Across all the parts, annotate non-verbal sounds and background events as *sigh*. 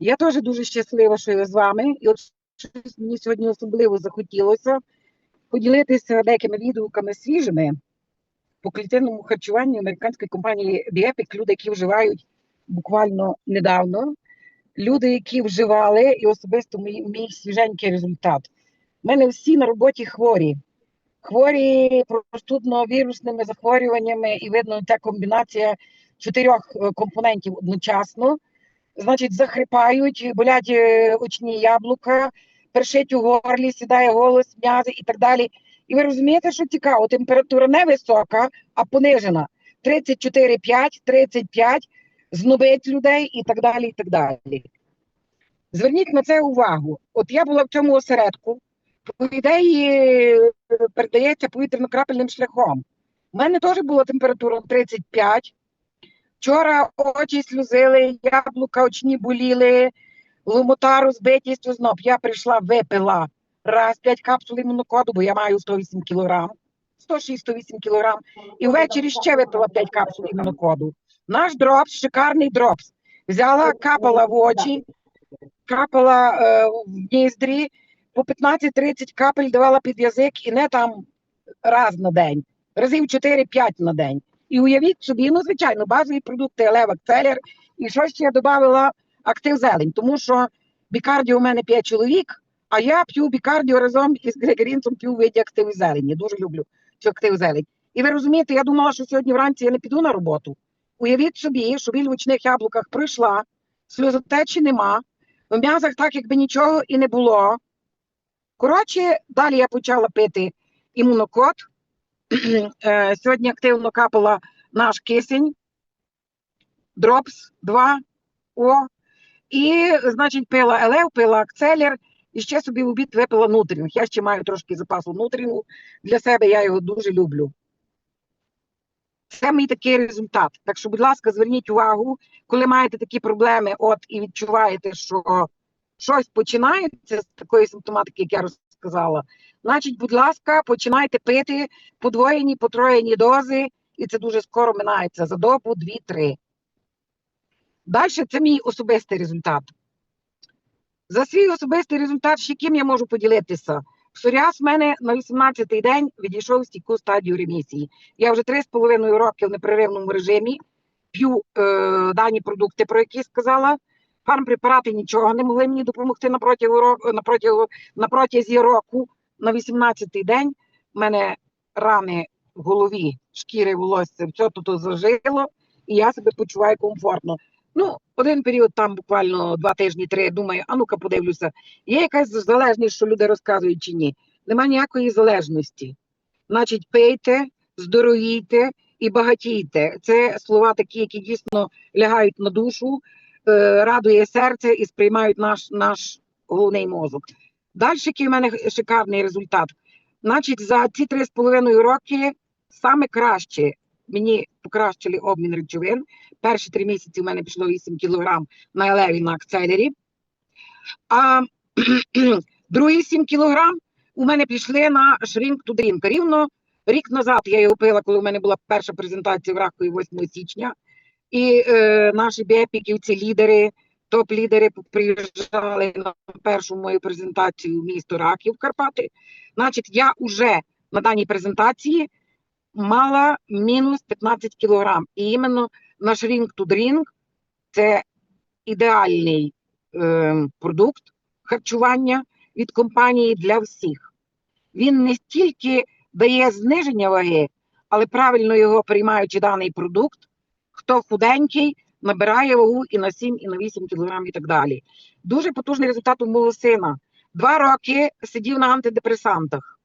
Я теж дуже щаслива, що я з вами. І от щось мені сьогодні особливо захотілося поділитися деякими відгуками свіжими по клітинному харчуванню американської компанії Біепік. Люди, які вживають буквально недавно, люди, які вживали, і особисто мій, мій свіженький результат. У мене всі на роботі хворі. Хворі простудно-вірусними захворюваннями, і видно, ця комбінація чотирьох е, компонентів одночасно. Значить, захрипають, болять е, очні яблука, першить у горлі, сідає голос, м'язи і так далі. І ви розумієте, що цікаво, температура не висока, а понижена. 34,5, 35, знобить людей і так далі. і так далі. Зверніть на це увагу. От я була в цьому осередку, по ідеї е, передається повітряно-крапельним шляхом. У мене теж була температура 35. Вчора очі сльозили, яблука очні боліли, ломота розбитість озноб. Я прийшла, випила раз 5 капсул імунокоду, бо я маю 108 кілограм, 106-108 кілограм. І ввечері ще випила 5 капсул імунокоду. Наш дропс, шикарний дропс. Взяла, капала в очі, капала е, в ніздрі, по 15-30 капель давала під язик і не там раз на день, разів 4-5 на день. І уявіть собі, ну, звичайно, базові продукти, елевак, целер, і що ще я додавала актив зелень, тому що бікардіо у мене 5 чоловік, а я п'ю бікардіо разом із грегорінцем п'ю виді активу зелені. Дуже люблю цю актив зелень. І ви розумієте, я думала, що сьогодні вранці я не піду на роботу. Уявіть собі, що біль в очних яблуках пройшла, сльозотечі нема, в м'язах так, якби нічого і не було. Коротше, далі я почала пити імунокод. *clears throat* Е, Сьогодні активно капала наш кисень, дропс 2 О. І, значить, пила елев, пила акцелер, і ще собі в обід випила нутрінг. Я ще маю трошки запасу нутрінгу для себе, я його дуже люблю. Це мій такий результат. Так що, будь ласка, зверніть увагу, коли маєте такі проблеми, от і відчуваєте, що щось починається з такої симптоматики, як я розказала. Значить, будь ласка, починайте пити подвоєні, потроєні дози, і це дуже скоро минається за добу, дві-три. Далі це мій особистий результат. За свій особистий результат, ще ким я можу поділитися. Псоріаз в мене на 18-й день відійшов в стійку стадію ремісії. Я вже 3,5 роки в непреривному режимі п'ю е, дані продукти, про які сказала. Фармпрепарати нічого не могли мені допомогти на протязі року, на протязі, на протязі року. На 18-й день в мене рани в голові, шкіри, волосся, все тут зажило, і я себе почуваю комфортно. Ну, один період, там буквально два тижні, три, думаю, а ну-ка подивлюся, є якась залежність, що люди розказують чи ні. Нема ніякої залежності. Значить, пийте, здоровійте і багатійте. Це слова такі, які дійсно лягають на душу, радує серце і сприймають наш, наш головний мозок. Далі який в мене шикарний результат. Значить, за ці три з половиною роки саме краще мені покращили обмін речовин. Перші три місяці в мене пішло 8 кілограм на елеві на акцелері. А *clears throat* другі 7 кілограм у мене пішли на шрінк ту дрінка. Рівно рік назад я його пила, коли у мене була перша презентація в Ракові 8 січня. І е, наші біопіківці, лідери, топ-лідери приїжджали на першу мою презентацію в місто Раків Карпати. Значить, я вже на даній презентації мала мінус 15 кілограм. І іменно наш Ring to Drink – це ідеальний е, продукт харчування від компанії для всіх. Він не стільки дає зниження ваги, але правильно його приймаючи даний продукт, хто худенький, набирає вагу і на 7, і на 8 кілограм і так далі. Дуже потужний результат у мого сина. Два роки сидів на антидепресантах.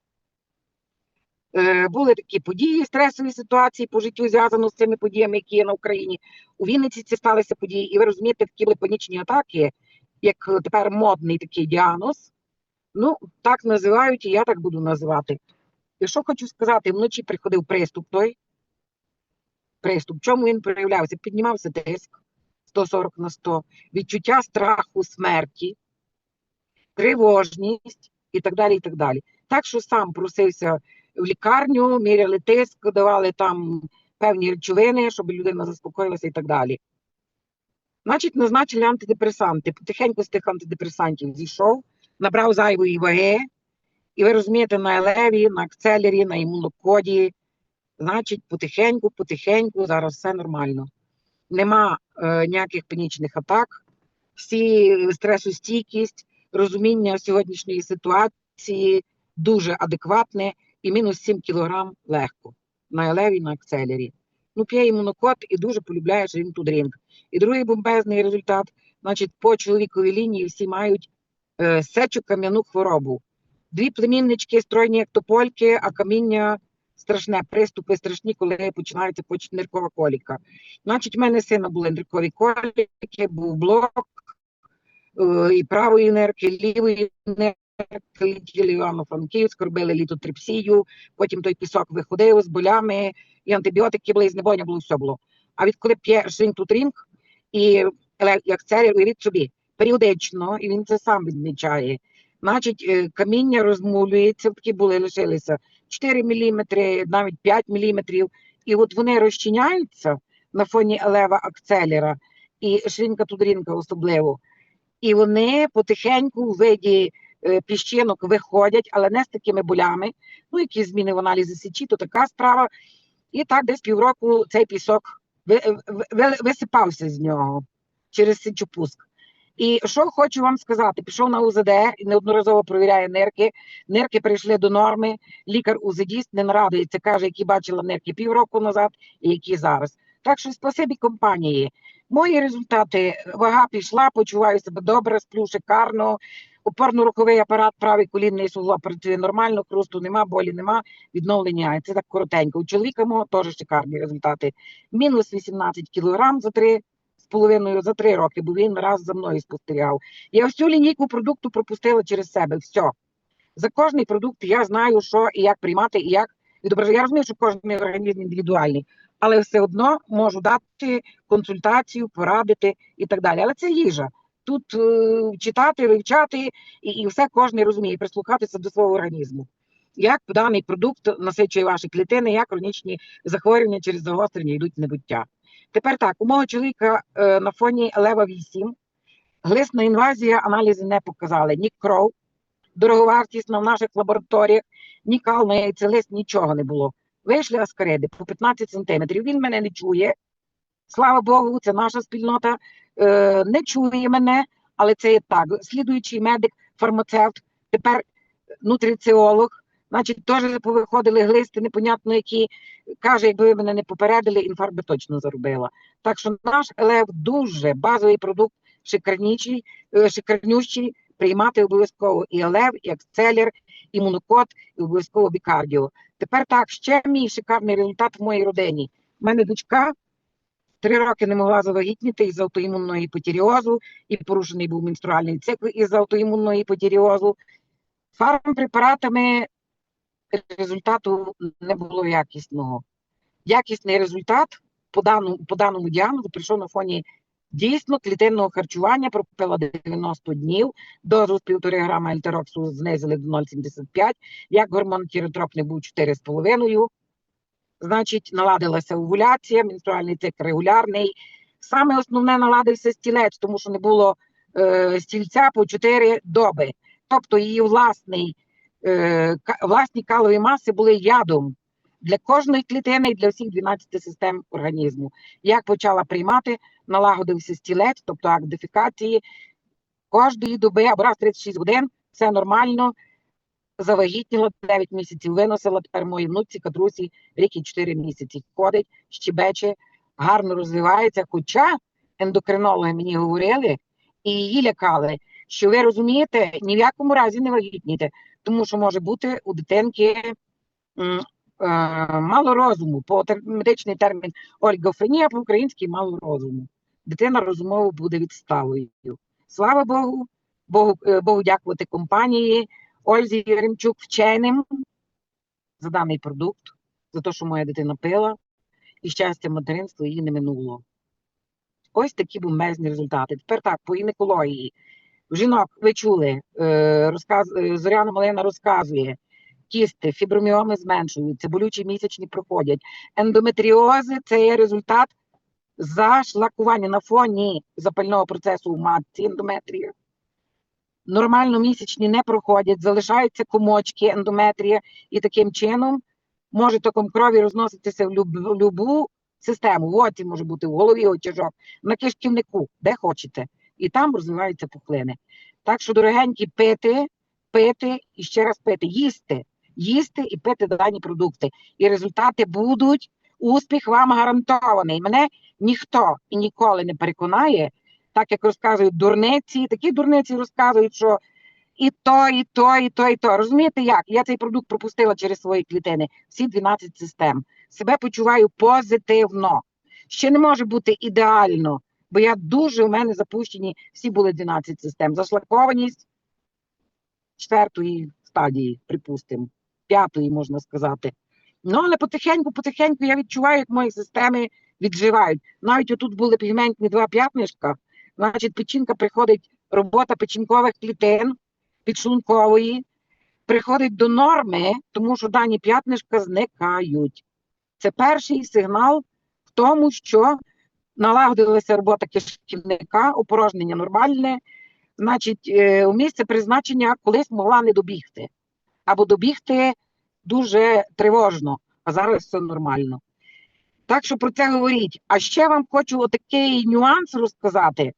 Е, були такі події, стресові ситуації по життю зв'язано з цими подіями, які є на Україні. У Вінниці ці сталися події, і ви розумієте, такі були панічні атаки, як тепер модний такий діагноз. Ну, так називають, і я так буду називати. І що хочу сказати, вночі приходив приступ той. Приступ. Чому він проявлявся? Піднімався тиск 140 на 100, відчуття страху, смерті, тривожність і так далі. і Так далі. Так що сам просився в лікарню, міряли тиск, давали там певні речовини, щоб людина заспокоїлася і так далі. Значить, назначили антидепресанти. Потихеньку з тих антидепресантів зійшов, набрав зайвої ваги, і ви розумієте, на елеві, на акцелері, на імунокоді. Значить, потихеньку, потихеньку, зараз все нормально. Нема е, ніяких панічних атак, всі стресостійкість, розуміння сьогоднішньої ситуації дуже адекватне і мінус 7 кілограм легко на елеві, на акцелері. Ну, п'є імунокод і дуже полюбляє Drink to Drink. І другий бомбезний результат, значить, по чоловіковій лінії всі мають е, сечу кам'яну хворобу. Дві племіннички стройні, як топольки, а каміння страшне, приступи страшні, коли починається почниркова коліка. Значить, в мене сина були ниркові коліки, був блок е, і правої нерки, і лівої нерки, летіли Івано-Франківськ, робили літотрипсію, потім той пісок виходив з болями, і антибіотики були, і знеболення було, все було. А відколи п'є шинтутрінг і, і акцелер, уявіть собі, періодично, і він це сам відмічає. Значить, е, каміння розмулюється, такі були, лишилися 4 мм, навіть 5 мм, і от вони розчиняються на фоні елева акцелера і шрінка тудрінка особливо. І вони потихеньку у виді е, піщинок виходять, але не з такими болями. Ну, які зміни в аналізі сечі, то така справа. І так десь півроку цей пісок ви- ви- ви- висипався з нього через сечопуск. І що хочу вам сказати, пішов на УЗД неодноразово провіряє нирки. Нирки прийшли до норми. Лікар УЗДіст не нарадується, каже, які бачила нирки півроку назад і які зараз. Так що спасибі компанії. Мої результати вага пішла, почуваю себе добре, сплю шикарно. Опорно-руховий апарат, правий колінний суглоб працює нормально, хрусту нема, болі нема, відновлення. Це так коротенько. У чоловіка мого теж шикарні результати. Мінус 18 кілограм за три половиною за три роки, бо він раз за мною спостерігав. Я всю лінійку продукту пропустила через себе. Все. За кожний продукт я знаю, що і як приймати, і як відображати. Я розумію, що кожен організм індивідуальний, але все одно можу дати консультацію, порадити і так далі. Але це їжа. Тут е, читати, вивчати і, і все кожен розуміє, прислухатися до свого організму. Як даний продукт насичує ваші клітини, як хронічні захворювання через загострення йдуть в небуття. Тепер так, у мого чоловіка е, на фоні Лева 8 глисна інвазія аналізи не показали ні кров, дороговартісна в наших лабораторіях, ні кал на яйцелист, нічого не було. Вийшли аскариди по 15 сантиметрів. Він мене не чує. Слава Богу, це наша спільнота е, не чує мене, але це є так. Слідуючий медик, фармацевт, тепер нутриціолог, значить, теж повиходили глисти, непонятно які. Каже, якби ви мене не попередили, інфаркт би точно заробила. Так що наш елев дуже базовий продукт, шикарнічий, е, шикарнющий, приймати обов'язково і елев, і акцелер, і монокот, і обов'язково бікардіо. Тепер так, ще мій шикарний результат в моїй родині. У мене дочка три роки не могла завагітніти із аутоімунного гіпотіріозу, і порушений був менструальний цикл із аутоімунного гіпотіріозу. Фармпрепаратами результату не було якісного. Якісний результат по даному, по даному діагнозу прийшов на фоні дійсно клітинного харчування, пропила 90 днів, дозу з 1,5 грама альтероксу знизили до 0,75, як гормон тіротропний був 4,5, значить, наладилася овуляція, менструальний цикл регулярний. Саме основне наладився стілець, тому що не було е, стільця по 4 доби. Тобто її власний, власні калові маси були ядом для кожної клітини і для всіх 12 систем організму. Як почала приймати, налагодився стілець, тобто акт дефікації, кожної доби або раз 36 годин, все нормально, завагітніла 9 місяців, виносила тепер моїй внуці, кадрусі, рік і 4 місяці. Ходить, щебече, гарно розвивається. Хоча ендокринологи мені говорили і її лякали, що ви розумієте, ні в якому разі не вагітніте, тому що може бути у дитинки е, мало розуму, по медичний термін олігофренія, по-українськи мало розуму. Дитина розумово буде відсталою. Слава Богу, Богу, е, Богу дякувати компанії Ользі Єремчук вченим за даний продукт, за те, що моя дитина пила, і щастя материнства її не минуло. Ось такі бомбезні результати. Тепер так, по гінекології. Жінок, ви чули, е, розказ, е, Зоряна Малина розказує, кісти, фіброміоми зменшуються, болючі місячні проходять. Ендометріози це є результат зашлакування на фоні запального процесу в матці ендометрія. Нормально місячні не проходять, залишаються комочки ендометрія, і таким чином може током крові розноситися в любу систему. В оці може бути, в голові очажок, на кишківнику, де хочете. І там розвиваються пухлини. Так що, дорогенькі, пити, пити і ще раз пити, їсти, їсти і пити дані продукти. І результати будуть, успіх вам гарантований. Мене ніхто і ніколи не переконає, так як розказують дурниці, такі дурниці розказують, що і то, і то, і то, і то. Розумієте як? Я цей продукт пропустила через свої клітини, всі 12 систем. Себе почуваю позитивно. Ще не може бути ідеально, бо я дуже у мене запущені, всі були 12 систем. Зашлакованість четвертої стадії, припустимо, п'ятої, можна сказати. Ну, але потихеньку, потихеньку я відчуваю, як мої системи відживають. Навіть отут були пігментні два п'ятнишка, значить, печінка приходить, робота печінкових клітин, підшлункової, приходить до норми, тому що дані п'ятнишка зникають. Це перший сигнал в тому, що налагодилася робота кишківника, опорожнення нормальне, значить, е, у місце призначення колись могла не добігти, або добігти дуже тривожно, а зараз все нормально. Так що про це говоріть. А ще вам хочу отакий нюанс розказати.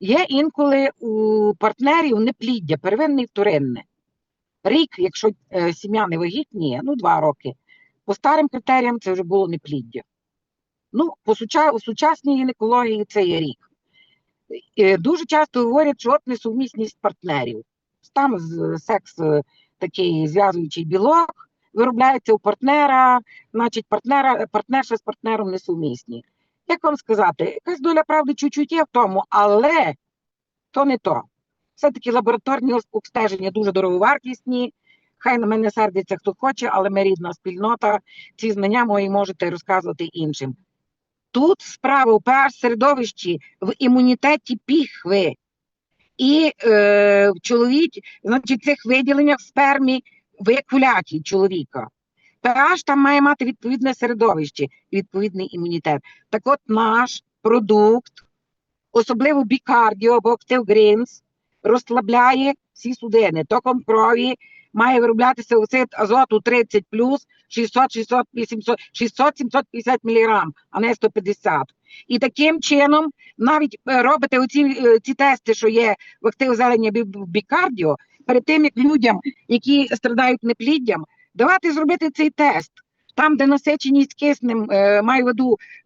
Є інколи у партнерів непліддя, первинне і вторинне. Рік, якщо е, сім'я не вагітніє, ну два роки. По старим критеріям це вже було непліддя. Ну, по суча, у сучасній гінекології це є рік. Е, Дуже часто говорять, що от несумісність партнерів. Там секс е, такий зв'язуючий білок виробляється у партнера, значить, партнера, партнерша з партнером несумісні. Як вам сказати, якась доля правди чуть-чуть є в тому, але то не то. Все-таки лабораторні обстеження дуже дороговартісні. Хай на мене сердиться хто хоче, але ми рідна спільнота. Ці знання мої можете розказувати іншим. Тут справа у pH середовищі в імунітеті піхви. І е, чоловік, значить, цих виділеннях спермі в екуляті чоловіка. pH там має мати відповідне середовище, відповідний імунітет. Так от наш продукт, особливо бікардіо або Active Greens, розслабляє всі судини. Током крові має вироблятися оксид азоту 30 плюс 600, 600, 800, 600 750 мг, а не 150. І таким чином навіть е, робите оці е, ці тести, що є в актив зелення бікардіо, перед тим як людям, які страдають непліддям, давати зробити цей тест. Там, де насиченість киснем, е, маю в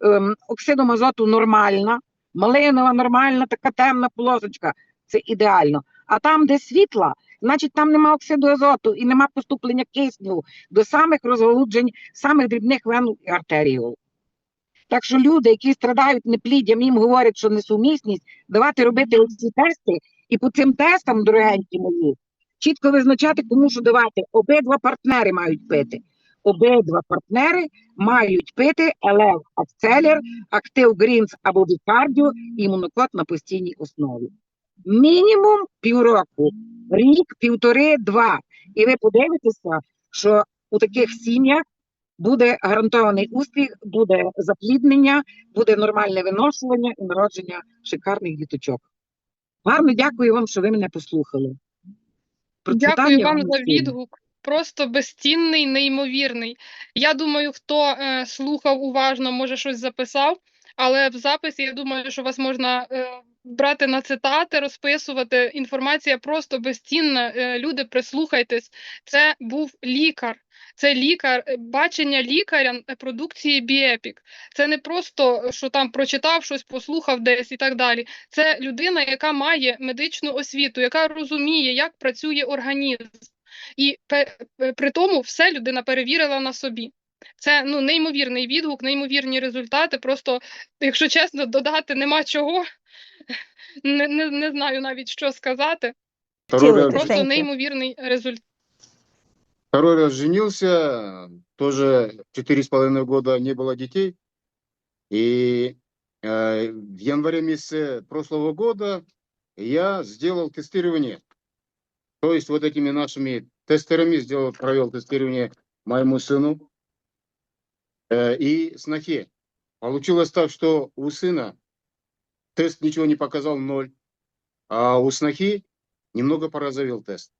ем, оксидом азоту нормальна, малинова нормальна, така темна полосочка, це ідеально. А там, де світла, значить там нема оксиду азоту і нема поступлення кисню до самих розгалуджень, самих дрібних вен і артеріол. Так що люди, які страдають непліддям, їм говорять, що несумісність, давати робити ці тести, і по цим тестам, дорогенькі мої, чітко визначати, кому що давати. Обидва партнери мають пити. Обидва партнери мають пити ЛФ Акцелер, Актив Грінс або Вікардіо і монокот на постійній основі. Мінімум півроку, рік, півтори, два. І ви подивитеся, що у таких сім'ях буде гарантований успіх, буде запліднення, буде нормальне виношування і народження шикарних діточок. Гарно дякую вам, що ви мене послухали. Дякую вам за відгук. Просто безцінний, неймовірний. Я думаю, хто е, слухав уважно, може щось записав, але в записі я думаю, що вас можна е, брати на цитати, розписувати. Інформація просто безцінна. Е, люди, прислухайтесь. Це був лікар. Це лікар, е, бачення лікаря е, продукції Біепік. Це не просто, що там прочитав щось, послухав десь і так далі. Це людина, яка має медичну освіту, яка розуміє, як працює організм. І при тому все людина перевірила на собі. Це ну неймовірний відгук, неймовірні результати. Просто, якщо чесно, додати нема чого. Не, не, не знаю навіть що сказати. Второй Тіло раз, Просто Thank you. неймовірний результат. второй раз женился, тоже четыре с половиной года не было детей. И э, в январе месяце прошлого года я сделал тестирование. То есть вот этими нашими тестерами сделал, провел тестирование моему сыну э, и снохе. получилось так, что у сына тест ничего не показал, ноль, а у снохи немного порозовел тест.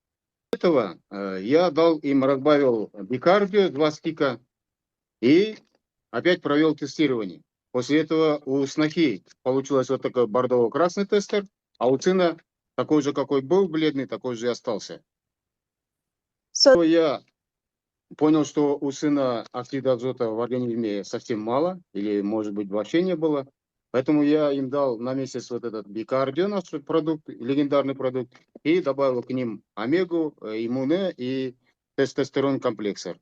этого э, я дал им, разбавил бикардио, два стика, и опять провел тестирование. После этого у снохи получилось вот такой бордово-красный тестер, а у сына такой же, какой был бледный, такой же и остался. So я понял, что у сына оксида азота в организме совсем мало, или, может быть, вообще не было. Поэтому я им дал на месяц вот этот бикардио, наш продукт, легендарный продукт, и добавил к ним омегу, э, иммуне и тестостерон комплексор.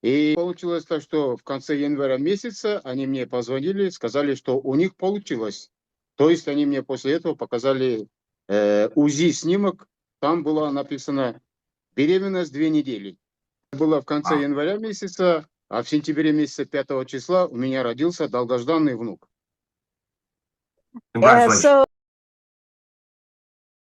И получилось так, что в конце января месяца они мне позвонили, сказали, что у них получилось. То есть они мне после этого показали э, УЗИ снимок, там было написано беременность две недели. Было в конце января месяца, а в сентябре месяца 5 числа у меня родился долгожданный внук. Congratulations. Yeah, so